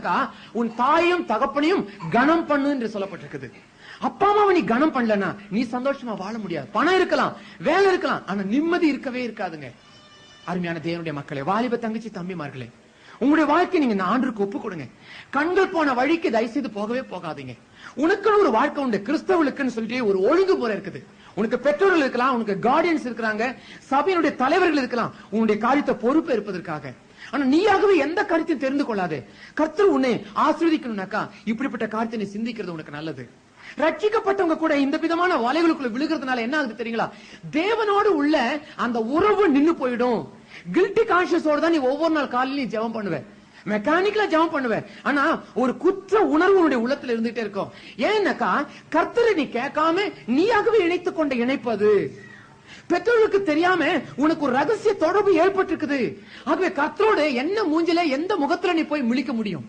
சொன்னாக்கா உன் தாயையும் தகப்பனையும் கனம் பண்ணு என்று சொல்லப்பட்டிருக்குது. அப்பா அம்மாவை நீ கனம் பண்ணலனா நீ சந்தோஷமா வாழ முடியாது. பணம் இருக்கலாம் வேலை இருக்கலாம் ஆனா நிம்மதி இருக்கவே இருக்காதுங்க. அருமையான தேவனுடைய மக்களே வாலிப தங்கச்சி தம்பிமார்களே உங்களுடைய வாழ்க்கை நீங்க இந்த ஆண்டுக்கு ஒப்பு கொடுங்க. கண்கள் போன வழிக்கு தயவு செய்து போகவே போகாதீங்க. உனக்குன்னு ஒரு வாழ்க்கை உண்டு. கிறிஸ்தவர்களுக்குன்னு சொல்லிட்டு ஒரு ஒழுங்குமுறை இருக்குது. உனக்கு பெற்றோர்கள் இருக்கலாம் உனக்கு கார்டியன்ஸ் இருக்கிறாங்க சபையினுடைய தலைவர்கள் இருக்கலாம். உன்னுடைய காரியத்தை பொறுப்பு இருப்பதற்காக. ஆனா நீயாகவே எந்த காரியத்தையும் தெரிந்து கொள்ளாது. கர்த்தர் உன்னை ஆசிர்வதிக்கணும்னாக்கா இப்படிப்பட்ட காரியத்தை நீ சிந்திக்கிறது உனக்கு நல்லது. ரட்சிக்கப்பட்டவங்க கூட இந்த விதமான வலைகளுக்குள்ள விழுகிறதுனால என்ன ஆகுது தெரியுங்களா? தேவனோடு உள்ள அந்த உறவு நின்னு போயிடும். கில்ட்டி கான்சியஸோட தான் நீ ஒவ்வொரு நாள் காலையிலும் ஜெபம் பண்ணுவ. மெக்கானிக்கலா ஜெபம் பண்ணுவ. ஆனா ஒரு குற்ற உணர்வு உன்னுடைய உள்ளத்துல இருந்துட்டே இருக்கும். ஏன்னாக்கா கர்த்தரை நீ கேட்காம நீயாகவே இணைத்துக் கொண்ட இணைப்பது. பெற்றோர்களுக்கு தெரியாம உனக்கு ஒரு ரகசிய தொடர்பு ஏற்பட்டிருக்குது. ஆகவே கத்தரோட என்ன மூஞ்சில எந்த முகத்துல நீ போய் முழிக்க முடியும்?